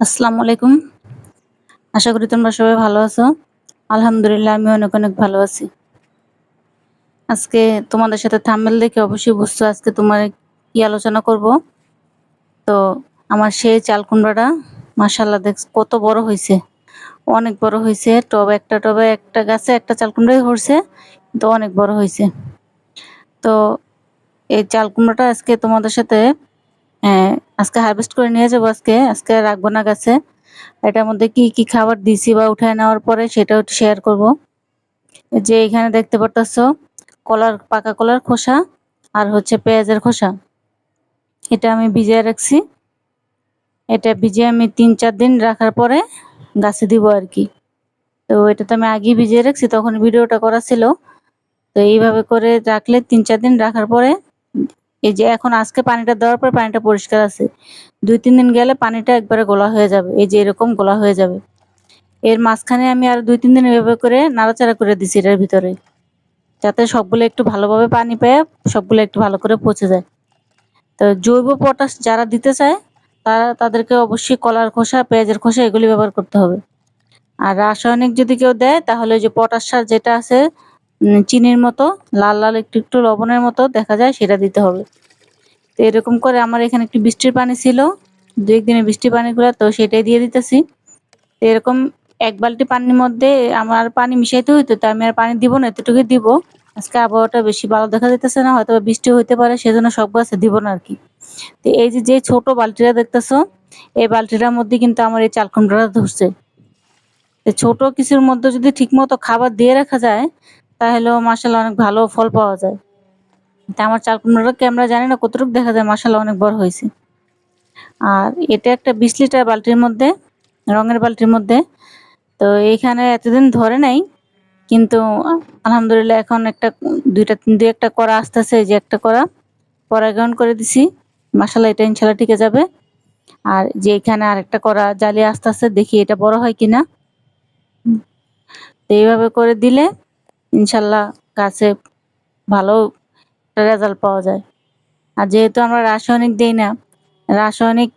আসসালামু আলাইকুম। আশা করি তোমরা সবাই ভালো আছো। আলহামদুলিল্লাহ আমি অনেক অনেক ভালো আছি। আজকে তোমাদের সাথে থাম্বেল দেখে অবশ্যই বুঝছ আজকে তোমার কি আলোচনা করব। তো আমার সেই চাল কুমড়াটা মাসাল্লাহ দেখ কত বড় হয়েছে। অনেক বড় হয়েছে, টবে একটা টবে, একটা গাছে একটা চাল কুমড়াই হয়েছে তো অনেক বড় হয়েছে। তো এই চাল কুমড়াটা আজকে তোমাদের সাথে আজকে হারভেস্ট করে নিয়ে যাব আজকে। আজকে রাখব না গাছে। এটার মধ্যে কি কি খাবার দিছি বা উঠায় নেওয়ার পরে সেটাও শেয়ার করব। যে এখানে দেখতে পারতেছ, কলার, পাকা কলার খোসা আর হচ্ছে পেঁয়াজের খোসা। এটা আমি ভিজিয়ে রাখছি। এটা ভিজিয়ে আমি তিন, চার দিন রাখার পরে গাছে দিব আর কি। তো এটা তো আমি আগেই ভিজিয়ে রাখছি, তখন ভিডিওটা করা ছিল। তো এইভাবে করে রাখলে তিন, চার দিন রাখার পরে এই যে এখন আজকে পানিটা দেওয়ার পর পানিটা পরিষ্কার আছে। দুই, তিন দিন গেলে পানিটা একবারে গোলা হয়ে যাবে। এই যে এরকম গোলা হয়ে যাবে। এর মাঝখানে আমি আর দুই, তিন দিন এভাবে করে নাড়াচাড়া করে দিছি এটার ভিতরে। যাতে সবগুলো একটু ভালোভাবে পানি পেয়ে সবগুলো একটু ভালো করে পচে যায়। তো জৈব পটাশ যারা দিতে চায়, তারা তাদেরকে অবশ্যই কলার খোসা, পেঁয়াজের খোসা এগুলি ব্যবহার করতে হবে। আর রাসায়নিক যদি কেউ দেয়, তাহলে যে পটাশ সার যেটা আছে চিনির মতো, লাল লাল একটু একটু লবণের মতো দেখা যায়, সেটা দিতে হবে। তো এরকম করে আমার এখানে একটু বৃষ্টির পানি ছিল, দু একদিনের বৃষ্টির পানিগুলো তো সেটাই দিয়ে দিতেছি। তো এরকম এক বালতি পানির মধ্যে আমার পানি মিশাইতে হইতো, তো আমি আর পানি দিব না, এতটুকুই দিব। আজকে আবহাওয়াটা বেশি ভালো দেখা যেতেছে না হয়তো বৃষ্টি হইতে পারে, সেজন্য সব গাছে দিব না আর কি। তো এই যে যে ছোট বালতিটা দেখতেছো, এই বালতিটার মধ্যে কিন্তু আমার এই চালকুমড়াটা ধরছে। ছোট কিছুর মধ্যে যদি ঠিকমতো খাবার দিয়ে রাখা যায় তাহলেও মাসাল্লাহ অনেক ভালো ফল পাওয়া যায়। তা আমার চাল কুমড়োটা ক্যামেরা জানি না, কতটুকু দেখা যায় মাসাল্লাহ অনেক বড় হয়েছে। আর এটা একটা বিশ লিটার বালতির মধ্যে, রঙের বালতির মধ্যে। তো এইখানে এতদিন ধরে নাই, কিন্তু আলহামদুলিল্লাহ এখন একটা, দুইটা, দুই একটা করা আসতেছে, যে একটা করা পরাগায়ন করে দিছি। মাসাল্লাহ এটা ইনশাল্লাহ টিকে যাবে। আর যে এখানে আরেকটা করা জালি আস্তে আস্তে দেখি এটা বড় হয় কিনা। তো এইভাবে করে দিলে ইনশাল্লাহ গাছে ভালো রেজাল্ট পাওয়া যায়। আর যেহেতু আমরা রাসায়নিক দিই না, রাসায়নিক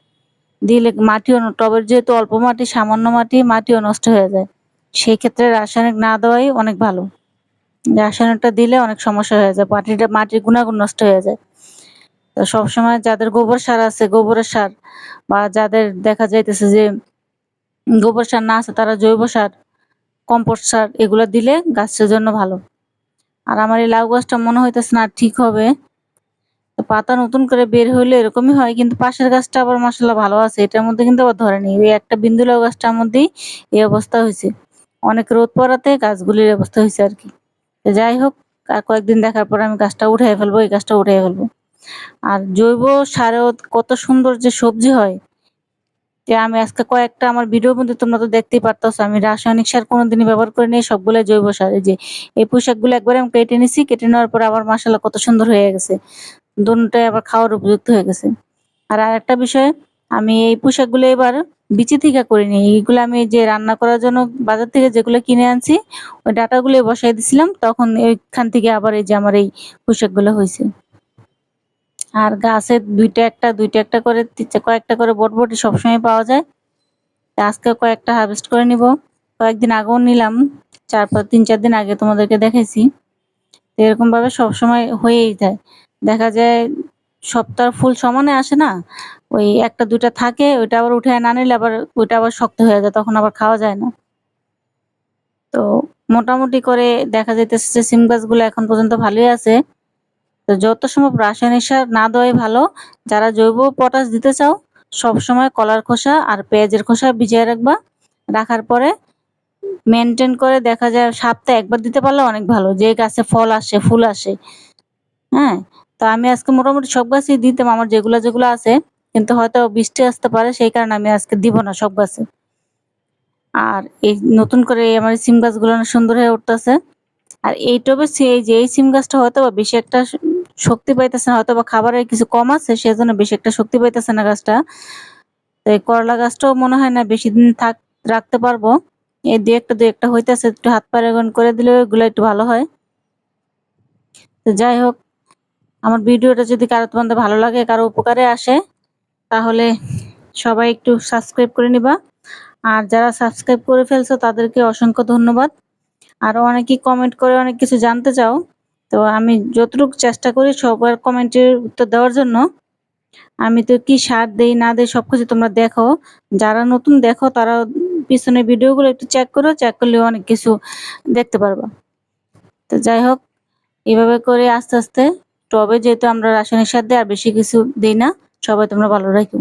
দিলে মাটিও টবের যেহেতু অল্প মাটি, সামান্য মাটি, মাটিও নষ্ট হয়ে যায়। সেই ক্ষেত্রে রাসায়নিক না দেওয়াই অনেক ভালো। রাসায়নিকটা দিলে অনেক সমস্যা হয়ে যায়, মাটিটা মাটির গুণাগুণ নষ্ট হয়ে যায়। তো সবসময় যাদের গোবর সার আছে, গোবরের সার বা যাদের দেখা যাইতেছে যে গোবর সার না আছে, তারা জৈব সার কম্পোস্ট সার এগুলো দিলে গাছের জন্য ভালো। আর আমার এই লাউ গাছটা মনে হইতেছে না ঠিক হবে। পাতা নতুন করে বের হইলে এরকমই হয়, কিন্তু পাশের গাছটা আবার মশলা ভালো আছে। এটার মধ্যে কিন্তু আবার ধরে ধরেনি ওই একটা বিন্দু লাউ গাছটার মধ্যেই এই অবস্থা হয়েছে। অনেক রোদ পড়াতে গাছগুলির অবস্থা হয়েছে আর কি। যাই হোক, আর কয়েকদিন দেখার পর আমি গাছটা উঠাই ফেলব, এই গাছটা উঠাই ফেলব। আর জৈব সারেও কত সুন্দর যে সবজি হয় যে আমি আজকে কয়েকটা আমার ভিডিওর মধ্যে তোমরা তো দেখতেই পারতাস আমি রাসায়নিক সার কোনোদিনই ব্যবহার করে নিই, সবগুলো জৈব সার। এই যে এই পোশাকগুলো একবারে আমি কেটে নিছি, কেটে নেওয়ার পর আবার মশলা কত সুন্দর হয়ে গেছে। দুটাই আবার খাওয়ার উপযুক্ত হয়ে গেছে। আর আরেকটা বিষয়, আমি এই পোশাকগুলো এবার বিচি থেকে করিনি এইগুলো আমি যে রান্না করার জন্য বাজার থেকে যেগুলো কিনে আনছি, ওই ডাটাগুলো বসাই দিছিলাম, তখন ওইখান থেকে আবার এই যে আমার এই পোশাকগুলো হয়েছে। আর গাছে দুইটা একটা দুইটা একটা করে কয়েকটা করে বটবটি সবসময় পাওয়া যায়। আজকে কয়েকটা হারভেস্ট করে নিব। কয়েকদিন আগেও নিলাম। চার পাঁচ তিন চার দিন আগে তোমাদেরকে দেখেছি এরকম ভাবে সবসময় হয়েই যায়। দেখা যায় সপ্তাহ ফুল সমানে আসে না। ওই একটা, দুইটা থাকে, ওইটা আবার উঠে না নিলে আবার, ওইটা আবার শক্ত হয়ে যায়, তখন আবার খাওয়া যায় না। তো মোটামুটি করে দেখা যাইতেছে যে সিম গাছগুলো এখন পর্যন্ত ভালোই আছে। তো যত সম্ভব রাসায়নিক সার না দেওয়াই ভালো। যারা জৈব পটাশ দিতে চাও সব সময় কলার খোসা আর পেঁয়াজের খোসা ভিজিয়ে রাখবা। রাখার পরে মেনটেন করে দেখা যায় সপ্তাহে একবার দিতে পারলে অনেক ভালো। যে গাছে ফল আসে, ফুল আসে। হ্যাঁ? তো আমি আজকে মোটামুটি সব গাছই দিতাম, আমার যেগুলো যেগুলো আছে। কিন্তু হয়তো বৃষ্টি আসতে পারে, সেই কারণে আমি আজকে দিব না সব গাছে। আর এই নতুন করে আমার সিম গাছগুলো সুন্দর হয়ে উঠতেছে। আর এই টবে এই যে এই সিম গাছটা হয়তো বা বেশি একটা শক্তি পাইতেছে না হয়তো বা খাবারের কিছু কম আছে, সেজন্য বেশি একটা শক্তি পাইতেছে না গাছটা। তো এই করলা গাছটাও মনে হয় না বেশি দিন থাক, রাখতে পারব। এই দু একটা দু একটা হইতেছে, একটু হাত পারেগন করে দিলে ওইগুলো একটু ভালো হয়। তো যাই হোক, আমার ভিডিওটা যদি কারও তোমাদের ভালো লাগে, কারও উপকারে আসে, তাহলে সবাই একটু সাবস্ক্রাইব করে নিবা। আর যারা সাবস্ক্রাইব করে ফেলছো, তাদেরকে অসংখ্য ধন্যবাদ। আর অনেকেই কমেন্ট করে অনেক কিছু জানতে চাও তো আমি যতটুকু চেষ্টা করি সবার কমেন্টের উত্তর দেওয়ার জন্য। আমি তো কি সার দেই, না দেই সব কিছু তোমরা দেখো। যারা নতুন দেখো, তারা পিছনের ভিডিওগুলো একটু চেক করো চেক করলে অনেক কিছু দেখতে পারবা। তো যাই হোক, এভাবে করে আস্তে আস্তে টবে যেহেতু আমরা রাসায়নিক সার দিই আর বেশি কিছু দিই না, সবাই তোমরা ভালো রাখো।